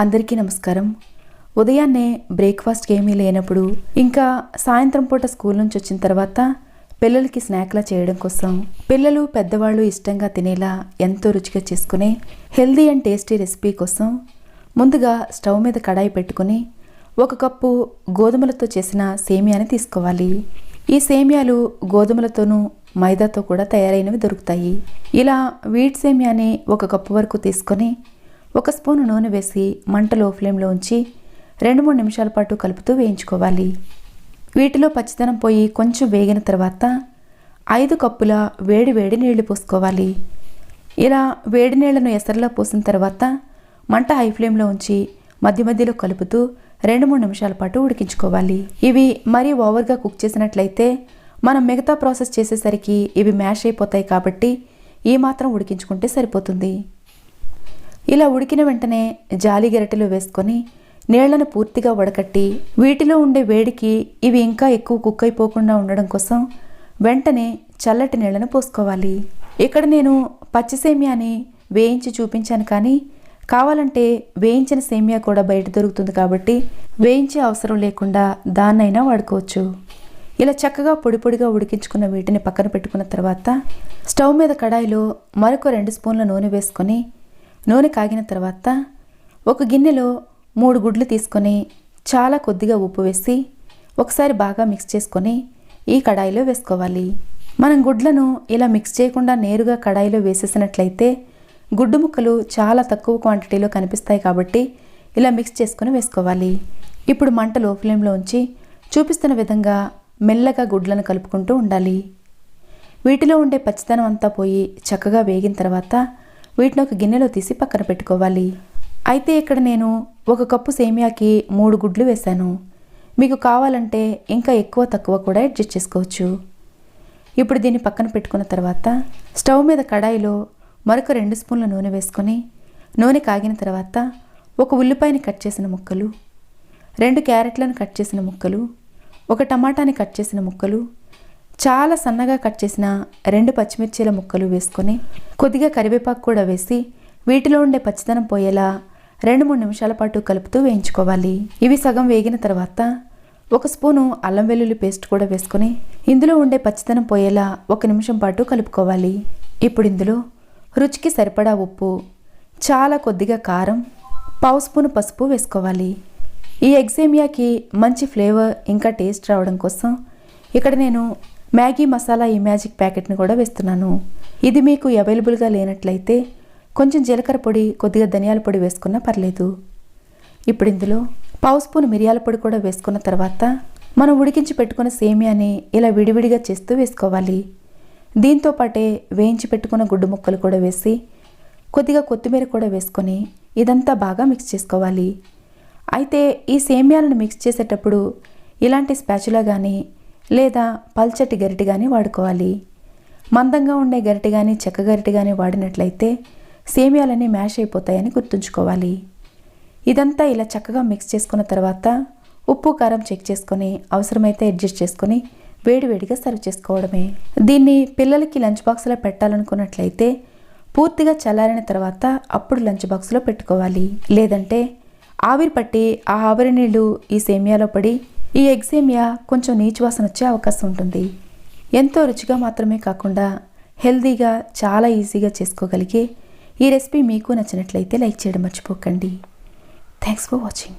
అందరికీ నమస్కారం. ఉదయాన్నే బ్రేక్ఫాస్ట్కి ఏమీ లేనప్పుడు ఇంకా సాయంత్రం పూట స్కూల్ నుంచి వచ్చిన తర్వాత పిల్లలకి స్నాక్లా చేయడం కోసం పిల్లలు పెద్దవాళ్ళు ఇష్టంగా తినేలా ఎంతో రుచిగా చేసుకునే హెల్దీ అండ్ టేస్టీ రెసిపీ కోసం ముందుగా స్టవ్ మీద కడాయి పెట్టుకుని ఒక కప్పు గోధుమలతో చేసిన సేమియాని తీసుకోవాలి. ఈ సేమియాలు గోధుమలతోనూ మైదాతో కూడా తయారైనవి దొరుకుతాయి. ఇలా వీట్ సేమియాని ఒక కప్పు వరకు తీసుకొని ఒక స్పూను నూనె వేసి మంట లో ఫ్లేమ్లో ఉంచి రెండు మూడు నిమిషాల పాటు కలుపుతూ వేయించుకోవాలి. వీటిలో పచ్చిదనం పోయి కొంచెం వేగిన తర్వాత ఐదు కప్పుల వేడి వేడి నీళ్ళు పోసుకోవాలి. ఇలా వేడి నీళ్ళను ఎసరలో పోసిన తర్వాత మంట హై ఫ్లేమ్లో ఉంచి మధ్య మధ్యలో కలుపుతూ రెండు మూడు నిమిషాల పాటు ఉడికించుకోవాలి. ఇవి మరీ ఓవర్గా కుక్ చేసినట్లయితే మనం మిగతా ప్రాసెస్ చేసేసరికి ఇవి మ్యాష్ అయిపోతాయి కాబట్టి ఈ మాత్రం ఉడికించుకుంటే సరిపోతుంది. ఇలా ఉడికిన వెంటనే జాలి వేసుకొని నీళ్ళను పూర్తిగా వడకట్టి వీటిలో ఉండే వేడికి ఇవి ఇంకా ఎక్కువ కుక్కైపోకుండా అయిపోకుండా ఉండడం కోసం వెంటనే చల్లటి నీళ్ళను పోసుకోవాలి. ఇక్కడ నేను పచ్చి సేమియాని వేయించి చూపించాను కానీ కావాలంటే వేయించిన సేమియా కూడా బయట దొరుకుతుంది కాబట్టి వేయించే అవసరం లేకుండా దాన్నైనా వాడుకోవచ్చు. ఇలా చక్కగా పొడి పొడిగా ఉడికించుకున్న వీటిని పక్కన పెట్టుకున్న తర్వాత స్టవ్ మీద కడాయిలో మరొక రెండు స్పూన్ల నూనె వేసుకొని నూనె కాగిన తర్వాత ఒక గిన్నెలో మూడు గుడ్లు తీసుకొని చాలా కొద్దిగా ఉప్పు వేసి ఒకసారి బాగా మిక్స్ చేసుకొని ఈ కడాయిలో వేసుకోవాలి. మనం గుడ్లను ఇలా మిక్స్ చేయకుండా నేరుగా కడాయిలో వేసేసినట్లయితే గుడ్డు ముక్కలు చాలా తక్కువ క్వాంటిటీలో కనిపిస్తాయి కాబట్టి ఇలా మిక్స్ చేసుకొని వేసుకోవాలి. ఇప్పుడు మంట లో ఫ్లేమ్లో ఉంచి చూపిస్తున్న విధంగా మెల్లగా గుడ్లను కలుపుకుంటూ ఉండాలి. వీటిలో ఉండే పచ్చితనం అంతా పోయి చక్కగా వేగిన తర్వాత వీటిని ఒక గిన్నెలో తీసి పక్కన పెట్టుకోవాలి. అయితే ఇక్కడ నేను ఒక కప్పు సేమియాకి మూడు గుడ్లు వేశాను. మీకు కావాలంటే ఇంకా ఎక్కువ తక్కువ కూడా అడ్జస్ట్ చేసుకోవచ్చు. ఇప్పుడు దీన్ని పక్కన పెట్టుకున్న తర్వాత స్టవ్ మీద కడాయిలో మరొక రెండు స్పూన్ల నూనె వేసుకొని నూనె కాగిన తర్వాత ఒక ఉల్లిపాయని కట్ చేసిన ముక్కలు రెండు క్యారెట్లను కట్ చేసిన ముక్కలు ఒక టమాటాని కట్ చేసిన ముక్కలు చాలా సన్నగా కట్ చేసిన రెండు పచ్చిమిర్చీల ముక్కలు వేసుకొని కొద్దిగా కరివేపాకు కూడా వేసి వీటిలో ఉండే పచ్చిదనం పోయేలా రెండు మూడు నిమిషాల పాటు కలుపుతూ వేయించుకోవాలి. ఇవి సగం వేగిన తర్వాత ఒక స్పూను అల్లం వెల్లుల్లి పేస్ట్ కూడా వేసుకొని ఇందులో ఉండే పచ్చిదనం పోయేలా ఒక నిమిషం పాటు కలుపుకోవాలి. ఇప్పుడు ఇందులో రుచికి సరిపడా ఉప్పు చాలా కొద్దిగా కారం పావు స్పూను పసుపు వేసుకోవాలి. ఈ ఎగ్జేమియాకి మంచి ఫ్లేవర్ ఇంకా టేస్ట్ రావడం కోసం ఇక్కడ నేను మ్యాగీ మసాలా ఈ మ్యాజిక్ ప్యాకెట్ని కూడా వేస్తున్నాను. ఇది మీకు అవైలబుల్గా లేనట్లయితే కొంచెం జీలకర్ర పొడి కొద్దిగా ధనియాల పొడి వేసుకున్నా పర్లేదు. ఇప్పుడు ఇందులో పావు స్పూన్ మిరియాల పొడి కూడా వేసుకున్న తర్వాత మనం ఉడికించి పెట్టుకున్న సేమియాని ఇలా విడివిడిగా చేస్తూ వేసుకోవాలి. దీంతో పాటే వేయించి పెట్టుకున్న గుడ్డు ముక్కలు కూడా వేసి కొద్దిగా కొత్తిమీర కూడా వేసుకొని ఇదంతా బాగా మిక్స్ చేసుకోవాలి. అయితే ఈ సేమ్యాలను మిక్స్ చేసేటప్పుడు ఇలాంటి స్పాచులా కానీ లేదా పల్చటి గరిటె కానీ వాడుకోవాలి. మందంగా ఉండే గరిటె కానీ చెక్క గరిటె కానీ వాడినట్లయితే సేమియాలన్నీ మ్యాష్ అయిపోతాయని గుర్తుంచుకోవాలి. ఇదంతా ఇలా చక్కగా మిక్స్ చేసుకున్న తర్వాత ఉప్పు కారం చెక్ చేసుకొని అవసరమైతే అడ్జస్ట్ చేసుకొని వేడివేడిగా సర్వ్ చేసుకోవడమే. దీన్ని పిల్లలకి లంచ్ బాక్స్లో పెట్టాలనుకున్నట్లయితే పూర్తిగా చల్లారిన తర్వాత అప్పుడు లంచ్ బాక్స్లో పెట్టుకోవాలి. లేదంటే ఆవిరి పట్టి ఆ ఆవిరి నీళ్ళు ఈ సేమియాలో పడి ఈ ఎగ్జేమియా కొంచెం నీచు వాసన వచ్చే అవకాశం ఉంటుంది. ఎంతో రుచిగా మాత్రమే కాకుండా హెల్తీగా చాలా ఈజీగా చేసుకోగలిగే ఈ రెసిపీ మీకు నచ్చినట్లయితే లైక్ చేయడం మర్చిపోకండి. Thanks for watching